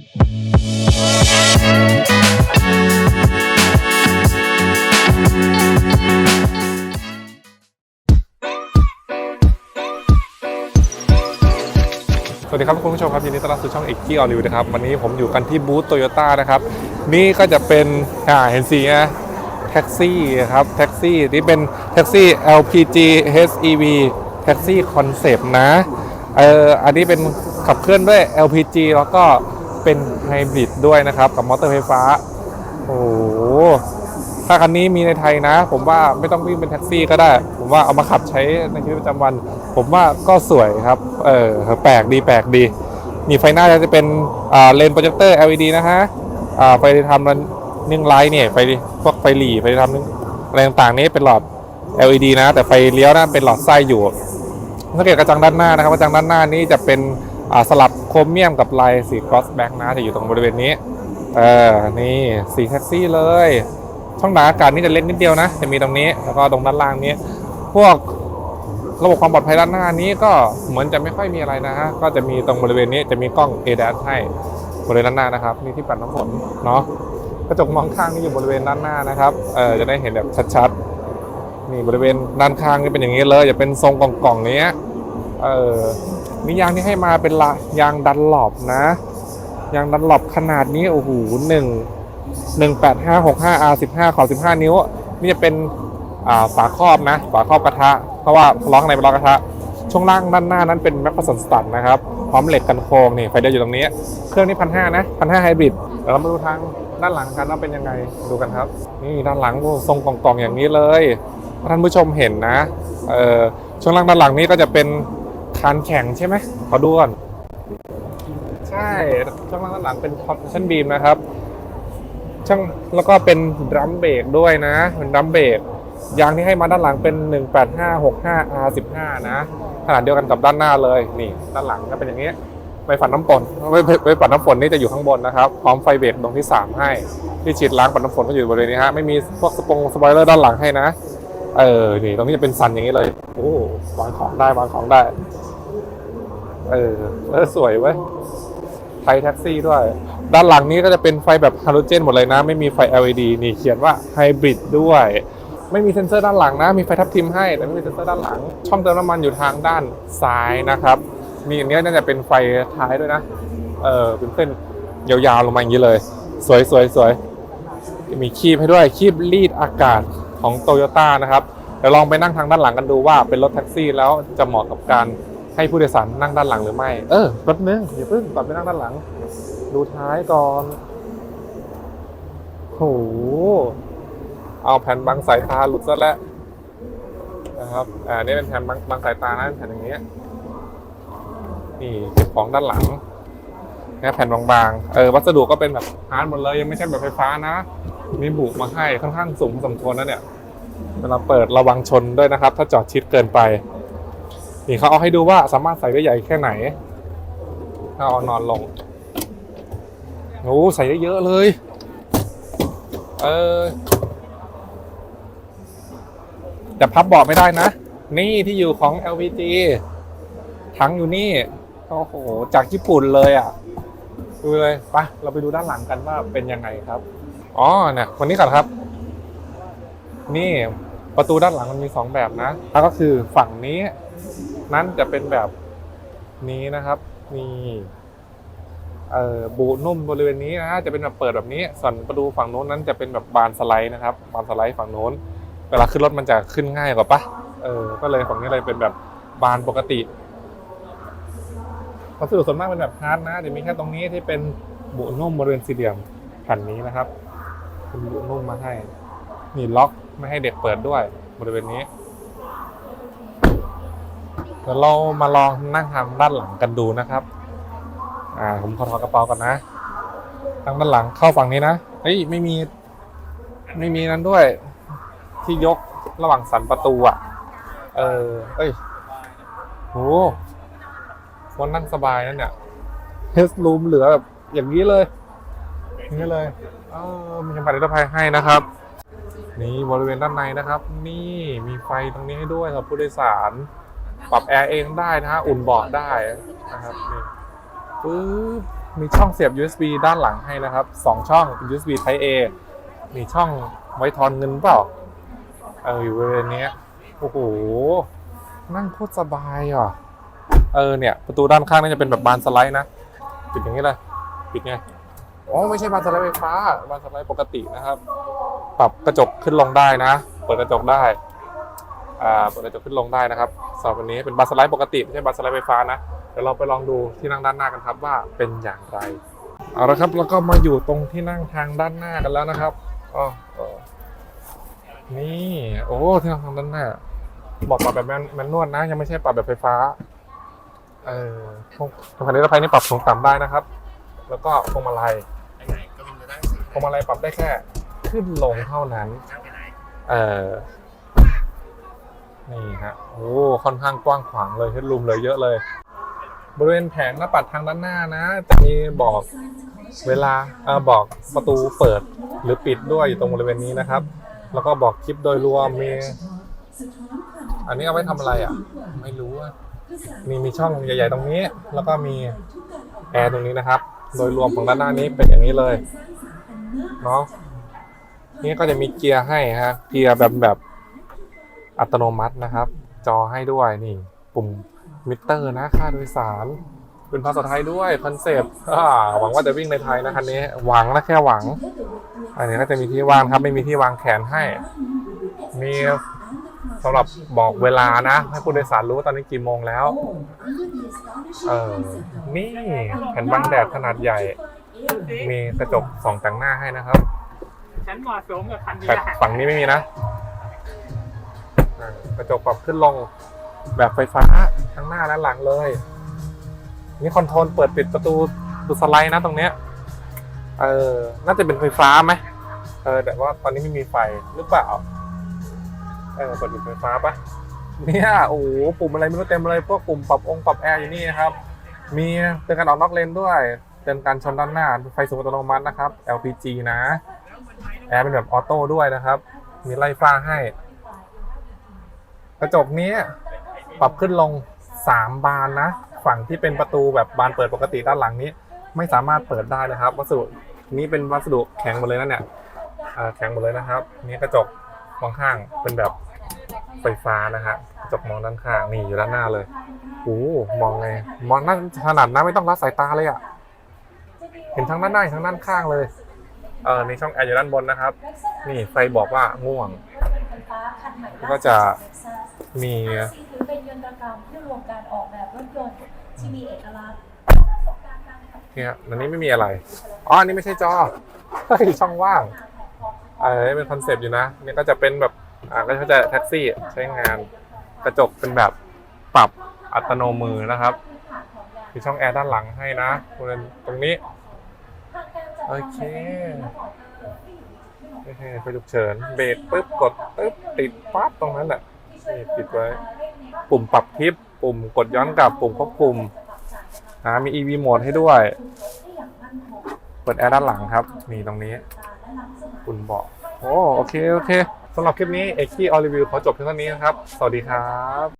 สวัสดีครับคุณผู้ชมครับยินดีต้อนรับสู่ช่องเอกกี้ออลิวนะครับวันนี้ผมอยู่กันที่บูธโตโยต้านะครับนี่ก็จะเป็นอ่าเห็นสีนะแท็กซี่ครับแท็กซี่นี่เป็นแท็กซี่ LPG HEV แท็กซี่คอนเซปต์นะเอออันนี้เป็นขับเคลื่อนด้วย LPG แล้วก็ เป็นไฮบริดด้วยนะครับ กับมอเตอร์ไฟฟ้า โอ้โหถ้าคันนี้มีในไทยนะ ผมว่าไม่ต้องวิ่งเป็นแท็กซี่ก็ได้ ผมว่าเอามาขับใช้ในชีวิตประจำวัน ผมว่าก็สวยครับ เออแปลกดีแปลกดี มีไฟหน้าจะเป็นเลนโปรเจคเตอร์ LED นะฮะไฟทำนั้นนึ่งไลท์เนี่ยไฟพวกไฟหลีไฟทำนึ่งอะไรต่างๆนี้เป็นหลอด LED นะ แต่ไฟเลี้ยวนะเป็นหลอดไส้อยู่สังเกตกระจังด้านหน้านะครับกระจังด้านหน้านี้จะเป็นสลับ โครเมียมกับลายสีก o อสแบ็กนะจะอยู่ตรงบริเวณนี้ เออ นี่สีแท็กซี่เลย ช่องด่าอากาศนี่จะเล็กนิดเดียวนะ จะมีตรงนี้ แล้วก็ตรงด้านล่างนี้ พวกระบบความปลอดภัยด้านหน้านี้ก็เหมือนจะไม่ค่อยมีอะไรนะฮะ ก็จะมีตรงบริเวณนี้จะมีกล้อง a d a s ให้บริเวณด้านหน้านะครับ นี่ที่ปัดน้ำฝนเนาะ กระจกมองข้างนี่อยู่บริเวณด้านหน้านะครับ เออจะได้เห็นแบบชัดๆ นี่บริเวณด้านข้างนี่เป็นอย่างนี้เลย จะเป็นทรงกล่องๆนี้ เออ มียางที่ให้มาเป็นละยางดันหลบนะ ยางดันหลบขนาดนี้โอ้โหหนึ่งหนึ่งแปดห้าหกห้า R สิบห้าขอสิบห้านิ้ว นี่จะเป็นฝาครอบนะ ฝาครอบกระทะ เพราะว่าล้องในเป็นล้อกระทะ ช่วงล่างด้านหน้านั้นเป็นแม็กพาสันสตัดนะครับ พร้อมเหล็กกันโค้งนี่ไฟเดียวอยู่ตรงนี้ เครื่องนี้พันห้านะพันห้าไฮบริดเดี๋ยวเรามาดูทางด้านหลังกันว่าเป็นยังไงดูกันครับ นี่ด้านหลังทรงกล่องๆอย่างนี้เลยท่านผู้ชมเห็นนะเออช่วงล่างด้านหลังนี้ก็จะเป็น คานแข็งใช่ไหมขอดูก่อน ใช่ช่วงล่างด้านหลังเป็นคอมชั่นบีมนะครับ ช่างแล้วก็เป็นดรัมเบรกด้วยนะ เป็นดรัมเบรกยางที่ให้มาด้านหลังเป็น 18565 R15 นะขนาดเดียวกันกับด้านหน้าเลยนี่ด้านหลังก็เป็นอย่างนี้ไปฝันน้ำฝนไว้ไว้ปัดน้ำฝนนี่จะอยู่ข้างบนนะครับ พร้อมไฟเบรกดวงที่ 3 ให้ ที่ฉีดล้างปัดน้ำฝนก็อยู่บริเวณนี้ฮะ ไม่มีพวกสปงสปอยเลอร์ด้านหลังให้นะ เออ นี่ตรงนี้จะเป็นซันอย่างนี้เลย โอ้วางของได้วางของได้ เออเออสวยเว้ยไฟแท็กซี่ด้วย ด้านหลังนี้ก็จะเป็นไฟแบบฮาโลเจนหมดเลยนะ ไม่มีไฟ LED นี่เขียนว่าไฮบริดด้วย ไม่มีเซ็นเซอร์ด้านหลังนะ มีไฟทับทิมให้ แต่ไม่มีเซ็นเซอร์ด้านหลัง ช่องเติมน้ำมันอยู่ทางด้านซ้ายนะครับ มีอันนี้น่าจะเป็นไฟท้ายด้วยนะ เออเป็นเส้นยาวๆลงมาอย่างนี้เลย สวยสวยสวยมีคีบให้ด้วยคีบรีดอากาศของโตโยต้านะครับเดี๋ยวลองไปนั่งทางด้านหลังกันดูว่าเป็นรถแท็กซี่แล้วจะเหมาะกับการ ให้ผู้โดยสารนั่งด้านหลังหรือไม่ เออรถนึงอย่าเพิ่งก่อนไปนั่งด้านหลัง ดูท้ายก่อนโหเอาแผ่นบังสายตาหลุดซะแล้วนะครับอ่านี่เป็นแผ่นบังบังสายตานะแผ่นอย่างเงี้ยนี่เก็บของด้านหลังนะแผ่นบางๆ เออ วัสดุก็เป็นแบบฮาร์ดหมดเลย ยังไม่ใช่แบบไฟฟ้านะ มีบุกมาให้ค่อนข้างสูงพอสมควรนะเนี่ย เวลาเปิดระวังชนด้วยนะครับ ถ้าจอดชิดเกินไป นี่เขาเอาให้ดูว่าสามารถใส่ได้ใหญ่แค่ไหนถ้าเอานอนลงโอ้ใส่ได้เยอะเลย เออแต่พับเบาะไม่ได้นะ นี่ที่อยู่ของ LPG ทั้งอยู่นี่ โอ้โห จากญี่ปุ่นเลยอะ ดูเลยไปะเราไปดูด้านหลังกันว่าเป็นยังไงครับ อ๋อเนี่ยวันนี้ก่อนครับ นี่ประตูด้านหลังมันมีสองแบบนะแล้วก็คือฝั่งนี้ นั้นจะเป็นแบบนี้นะครับนี่เอ่อบูนุ่มบริเวณนี้นะฮะจะเป็นแบบเปิดแบบนี้ ส่วนประตูฝั่งโน้นนั้นจะเป็นแบบบานสไลด์นะครับ บานสไลด์ฝั่งโน้น เวลาขึ้นรถมันจะขึ้นง่ายกว่าปะเออ ก็เลยฝั่งนี้เลยเป็นแบบบานปกติวัสดุส่วนมากเป็นแบบฮาร์ดนะจะมีแค่ตรงนี้ที่เป็นบุนุ่มบริเวณสี่เหลี่ยมแผ่นนี้นะครับเป็นบุนุ่มมาให้นี่ล็อกไม่ให้เด็กเปิดด้วยบริเวณนี้ ดี๋ยวเรามาลองนั่งทางด้านหลังกันดูนะครับ อ่า ผมขอถอดกระเป๋าก่อนนะทางด้านหลังเข้าฝั่งนี้นะเฮ้ยไม่มีไม่มีนั้นด้วย ที่ยกระหว่างสันประตูอะ เออเอ้ยโหวันนั่งสบายนั่นเนี่ยเฮสรูมเหลือแบบอย่างนี้เลยอย่างนี้เลยเออมีสัมผัสนิรภัยให้นะครับ นี่บริเวณด้านในนะครับ นี่มีไฟตรงนี้ให้ด้วยครับผู้โดยสาร ปรับแอร์เองได้นะฮะ อุ่นเบาะได้นะครับนี่ปึ๊บมีช่องเสียบ USB ด้านหลังให้นะครับสองช่องเป็น USB Type A มีช่องไว้ทอนเงินเปล่า เอออยู่บริเวณนี้โอ้โห นั่งโคตรสบายอะ เออเนี่ย ประตูด้านข้างนี่จะเป็นแบบบานสไลด์นะ ปิดอย่างนี้เลย ปิดไง อ๋อ ไม่ใช่บานสไลด์ไฟฟ้า บานสไลด์ปกตินะครับ ปรับกระจกขึ้นลงได้นะ เปิดกระจกได้ เปิดกระจกขึ้นลงได้นะครับสำหรับวันนี้เป็นบานสไลด์ปกติไม่ใช่บานสไลด์ไฟฟ้านะเดี๋ยวเราไปลองดูที่นั่งด้านหน้ากันครับว่าเป็นอย่างไรเอาละครับแล้วก็มาอยู่ตรงที่นั่งทางด้านหน้ากันแล้วนะครับอ๋อนี่โอ้ที่นั่งทางด้านหน้าบอกปรับแบบแมนแมนนวลนะ ยังไม่ใช่ปรับแบบไฟฟ้าเออพวงพวงมาลัยนิรภัยนี่ปรับสูงต่ำได้นะครับ แล้วก็พวงมาลัยไปไหนก็บินจะได้สิพวงมาลัยปรับได้แค่ ขึ้นลงเท่านั้นนั่งไปไหนเออ นี่ฮะโอ้ค่อนข้างกว้างขวางเลยเฮดรูมเลยเยอะเลย บริเวณแผงหน้าปัดทางด้านหน้านะ จะมีบอกเวลาอ่อบอกประตูเปิดหรือปิดด้วยอยู่ตรงบริเวณนี้นะครับ แล้วก็บอกคลิปโดยรวมมีอันนี้เอาไว้ทำอะไรอะ ไม่รู้อะมีมีช่องใหญ่ ๆ ตรงนี้ แล้วก็มีแอร์ตรงนี้นะครับ โดยรวมของด้านหน้านี้เป็นอย่างนี้เลยเนาะนี่ก็จะมีเกียร์ให้ฮะเกียร์แบบแบบ อัตโนมัตินะครับ จอให้ด้วยนี่ ปุ่มมิเตอร์นะค่าโดยสาร เป็นภาษาไทยด้วยคอนเซปต์อ่าหวังว่าจะวิ่งในไทยนะคันนี้ หวังนะแค่หวัง อันนี้ก็จะมีที่วางครับ ไม่มีที่วางแขนให้ มีสำหรับบอกเวลานะ ให้ผู้โดยสารรู้ว่าตอนนี้กี่โมงแล้ว เออนี่แผ่นบังแดดขนาดใหญ่ มีกระจกสองแต่งหน้าให้นะครับ ฉันเหมาะสมกับคันนี้แต่แหละฝั่งนี้ไม่มีนะอ่า กระจกปรับขึ้นลงแบบไฟฟ้าทั้งหน้าและหลังเลย นี่คอนโทรลเปิดปิดประตูดูสไลด์นะตรงเนี้ยเออน่าจะเป็นไฟฟ้าไหมเออแต่ว่าตอนนี้ไม่มีไฟหรือเปล่าเออเปิดปิดไฟฟ้าปะเนี่ยโอ้โหปุ่มอะไรไม่รู้เต็มเลยพวกปุ่มปรับองค์ปรับแอร์อยู่นี่นะครับ มีเตือนการออกนอกเลนด้วยเตือนการชนด้านหน้าไฟสูงอัตโนมัตินะครับ LPG นะ แอร์เป็นแบบออโต้ด้วยนะครับ มีไล่ฟ้าให้ กระจกนี้ปรับขึ้นลง 3 บานนะ ฝั่งที่เป็นประตูแบบบานเปิดปกติด้านหลังนี้ ไม่สามารถเปิดได้นะครับ วัสดุนี้เป็นวัสดุแข็งหมดเลยนะเนี่ยแข็งหมดเลยนะครับนี่กระจกมองข้างเป็นแบบไฟฟ้านะฮะกระจกมองด้านข้างนี่อยู่ด้านหน้าเลยโอ้มองไงมองนั่นขนาดนั้นไม่ต้องละสายตาเลยอะ่ะเห็นทั้งด้านหน้าทั้งด้านข้างเลยเออในช่องแอร์อยู่ด้านบนนะครับ นี่ไฟบอกว่าง่วง ก็จะ มีถือเป็นยนตรกรรมที่รวมการออกแบบรถยนต์ที่มีเอกลักษณ์เนี่ยอันนี้ไม่มีอะไร อ๋ออันนี้ไม่ใช่จอเฮ้ยช่องว่างเออเป็นคอนเซปต์อยู่นะนี่ก็จะเป็นแบบ อ่าก็จะแท็กซี่ใช้งาน กระจกเป็นแบบปรับอัตโนมือนะครับ มีช่องแอร์ด้านหลังให้นะบริเวณตรงนี้ โอเค โอเคไฟฉุกเฉิน เบรกปุ๊บกดปุ๊บติดปั๊บตรงนั้นแหละ นี่ปิดไว้ ปุ่มปรับทิป ปุ่มกดย้อนกลับ ปุ่มควบคุมนะมี EV โหมดให้ด้วย เปิดแอร์ด้านหลังครับ มีตรงนี้ปุ่นเบาะโอ้โอเค โอเคสำหรับคลิปนี้เอกซี่ออรีวิวขอจบเพียงเท่านี้นะครับ สวัสดีครับ